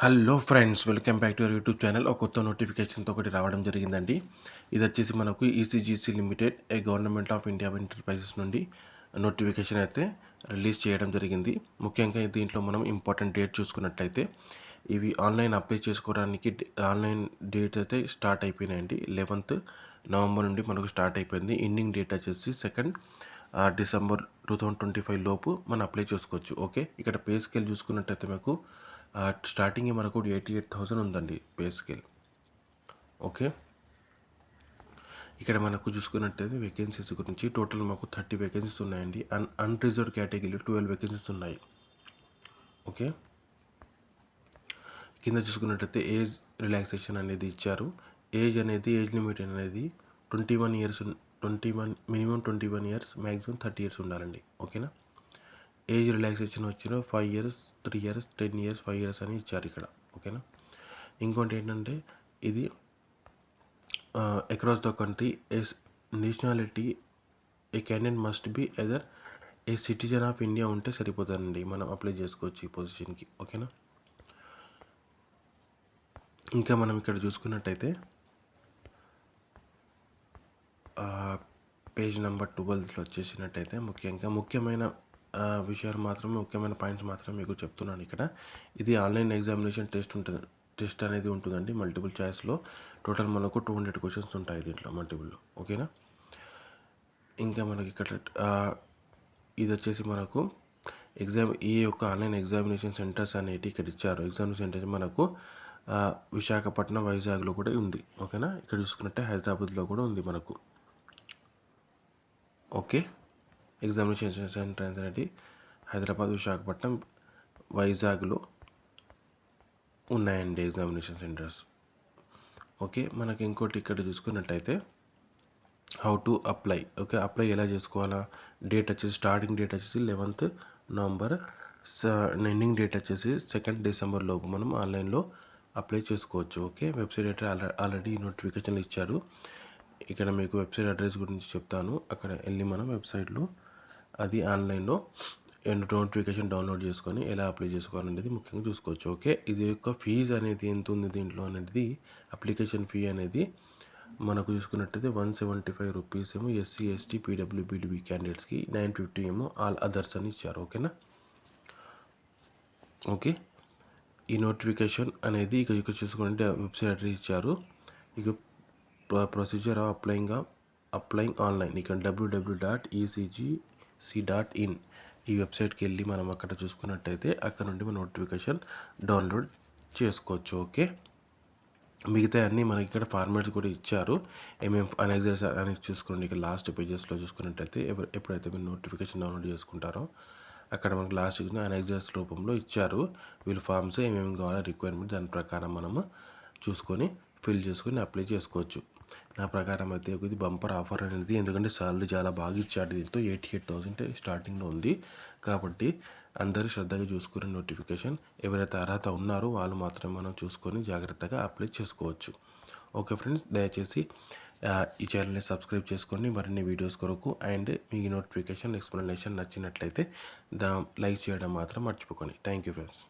Hello friends welcome back to our YouTube channel. ఒక కొత్త నోటిఫికేషన్తో ఒకటి రావడం జరిగిందండి. ఇది వచ్చేసి మనకు ECGC Limited a Government of India enterprises నుండి నోటిఫికేషన్ అయితే రిలీజ్ చేయడం జరిగింది. ముఖ్యంగా దీంట్లో మనం ఇంపార్టెంట్ డేట్ చూసుకున్నట్లయితే ఇవి ఆన్లైన్ అప్లై చేసుకోవడానికి ఆన్లైన్ డేట్ అయితే స్టార్ట్ అయిపోయినాయండి. లెవెన్త్ నవంబర్ నుండి మనకు స్టార్ట్ అయిపోయింది. ఎండింగ్ డేట్ వచ్చేసి second December two thousand twenty five లోపు మనం అప్లై చేసుకోవచ్చు. ఓకే ఇక్కడ పే స్కేల్ చూసుకున్నట్టయితే మీకు స్టార్టింగ్ మనకు ఎయిటీ ఎయిట్ థౌసండ్ ఉందండి పే స్కేల్ ఓకే ఇక్కడ మనకు చూసుకున్నట్టయితే వేకెన్సీస్ గురించి టోటల్ మాకు థర్టీ వేకెన్సీస్ ఉన్నాయండి. అన్ అన్రిజర్వ్ కేటగిరీలో ట్వెల్వ్ వేకెన్సీస్ ఉన్నాయి. ఓకే కింద చూసుకున్నట్టయితే ఏజ్ రిలాక్సేషన్ అనేది ఇచ్చారు. ఏజ్ అనేది ఏజ్ లిమిట్ అనేది twenty one years twenty one minimum twenty one years maximum thirty years ఉండాలండి ఓకేనా ఏజ్ రిలాక్సేషన్ వచ్చిన five years three years ten years five years అని ఇచ్చారు ఇక్కడ. ఓకేనా ఇంకోటి ఏంటంటే ఇది across the country as nationality a candidate must be either a citizen of India ఉంటే సరిపోతుందండి. మనం అప్లై చేసుకోవచ్చు ఈ పొజిషన్కి ఓకేనా ఇంకా మనం ఇక్కడ చూసుకున్నట్టయితే పేజ్ నెంబర్ ట్వెల్వ్లో వచ్చేసినట్టయితే ముఖ్యంగా ముఖ్యమైన విషయాలు మాత్రమే ముఖ్యమైన పాయింట్స్ మాత్రమే మీకు చెప్తున్నాను ఇక్కడ. ఇది ఆన్లైన్ ఎగ్జామినేషన్ టెస్ట్ ఉంటుంది టెస్ట్ అనేది ఉంటుందండి మల్టిపుల్ ఛాయిస్లో టోటల్ మనకు టూ హండ్రెడ్ క్వశ్చన్స్ ఉంటాయి దీంట్లో మల్టిపుల్లో. ఓకేనా? ఇంకా మనకి ఇక్కడ ఇది వచ్చేసి మనకు ఎగ్జామ్ ఈ యొక్క ఆన్లైన్ ఎగ్జామినేషన్ సెంటర్స్ అనేవి ఇక్కడ ఇచ్చారు. ఎగ్జామినేషన్ సెంటర్స్ మనకు విశాఖపట్నం వైజాగ్లో కూడా ఉంది. ఓకేనా? ఇక్కడ చూసుకున్నట్టే హైదరాబాద్లో కూడా ఉంది మనకు. ఓకే? ఎగ్జామినేషన్ సెంటర్ అనేది హైదరాబాద్ విశాఖపట్నం వైజాగ్లో ఉన్నాయండి ఎగ్జామినేషన్ సెంటర్స్. ఓకే మనకి ఇంకోటి ఇక్కడ చూసుకున్నట్టయితే how to apply. Okay apply ఎలా చేసుకోవాలా? డేట్ వచ్చేసి స్టార్టింగ్ డేట్ వచ్చేసి లెవెంత్ నవంబర్ ఎండింగ్ డేట్ వచ్చేసి సెకండ్ డిసెంబర్ లోపు మనం ఆన్లైన్లో అప్లై చేసుకోవచ్చు. ఓకే వెబ్సైట్ అయితే ఆల్రెడీ నోటిఫికేషన్లు ఇచ్చారు. ఇక్కడ మీకు వెబ్సైట్ అడ్రస్ గురించి చెప్తాను. అక్కడ వెళ్ళి మనం వెబ్సైట్లో అది ఆన్లైన్లో నోటిఫికేషన్ డౌన్లోడ్ చేసుకొని ఎలా అప్లై చేసుకోవాలనేది ముఖ్యంగా చూసుకోవచ్చు. ఓకే? ఇది యొక్క ఫీజు అనేది ఎంత ఉంది దీంట్లో అనేది అప్లికేషన్ ఫీ అనేది మనకు చూసుకున్నట్టయితే వన్ సెవెంటీ ఫైవ్ రూపీస్ ఏమో ఎస్సీ ఎస్టీ పీడబ్ల్యూ బీడీబీ క్యాండిడేట్స్కి నైన్ ఫిఫ్టీ ఏమో ఆల్ అదర్స్ అని ఇచ్చారు. ఓకేనా? ఓకే? ఈ నోటిఫికేషన్ అనేది ఇక ఇక్కడ చూసుకుంటే వెబ్సైట్ అడ్రస్ ఇచ్చారు. ఇక procedure of applying applying online. ఇక్కడ WWW dot ECG C dot in ఈ వెబ్సైట్కి వెళ్ళి మనం అక్కడ చూసుకున్నట్టయితే అక్కడ నుండి మన నోటిఫికేషన్ డౌన్లోడ్ చేసుకోవచ్చు ఓకే? మిగతా అన్నీ మనకి ఇక్కడ ఫార్మాట్స్ కూడా ఇచ్చారు. ఏమేమి అనెక్సర్స్ అని చూసుకోండి ఇక్కడ లాస్ట్ పేజెస్లో చూసుకున్నట్టయితే ఎప్పుడు ఎప్పుడైతే మీరు నోటిఫికేషన్ డౌన్లోడ్ చేసుకుంటారో అక్కడ మనకు లాస్ట్ అనెక్సర్స్ రూపంలో ఇచ్చారు. వీళ్ళు ఫామ్స్ ఏమేమి కావాలో రిక్వైర్మెంట్ దాని ప్రకారం మనము చూసుకొని ఫిల్ చేసుకొని అప్లై చేసుకోవచ్చు. నా ప్రకారం అయితే ఇది బంపర్ ఆఫర్ అనేది. ఎందుకంటే సాలరీ చాలా బాగా ఇచ్చాడు. దీంతో ఎయిటీ ఎయిట్ థౌసండ్ స్టార్టింగ్లో ఉంది. కాబట్టి అందరూ శ్రద్ధగా చూసుకునే నోటిఫికేషన్. ఎవరైతే అర్హత ఉన్నారో వాళ్ళు మాత్రమే మనం చూసుకొని జాగ్రత్తగా అప్లై చేసుకోవచ్చు. ఓకే ఫ్రెండ్స్ దయచేసి ఈ ఛానల్ని సబ్స్క్రైబ్ చేసుకోండి మరిన్ని వీడియోస్ కొరకు అండ్ మీ నోటిఫికేషన్ ఎక్స్ప్లెనేషన్ నచ్చినట్లయితే దా లైక్ చేయడం మాత్రం మర్చిపోకండి. Thank you friends.